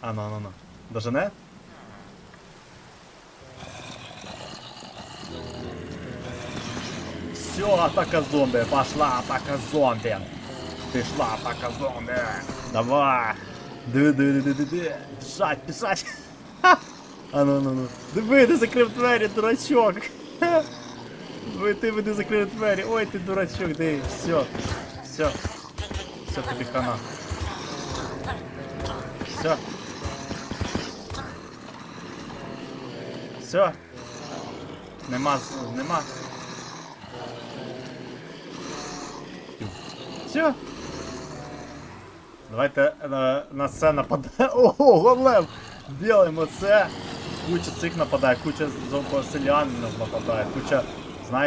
А ну, ну, ну. Дожене? Все, атака зомби, пошла атака зомби. Пішла атака зомби. Давай. Диви, диви, диви, диви. Пішать. Ха! А ну, ну, ну. Диви, ти закрив двері, дурачок. Ха! Ви ти мене закрив двері. Ой, ти дурачок, диви. Все. Все. Все, тобі хана. Все. Все. Нема, нема. Все. Давайте на, на це нападає. Ого, голем! Білимо це. Куча цих нападає, куча зомбоселян нападає, куча, знаєте.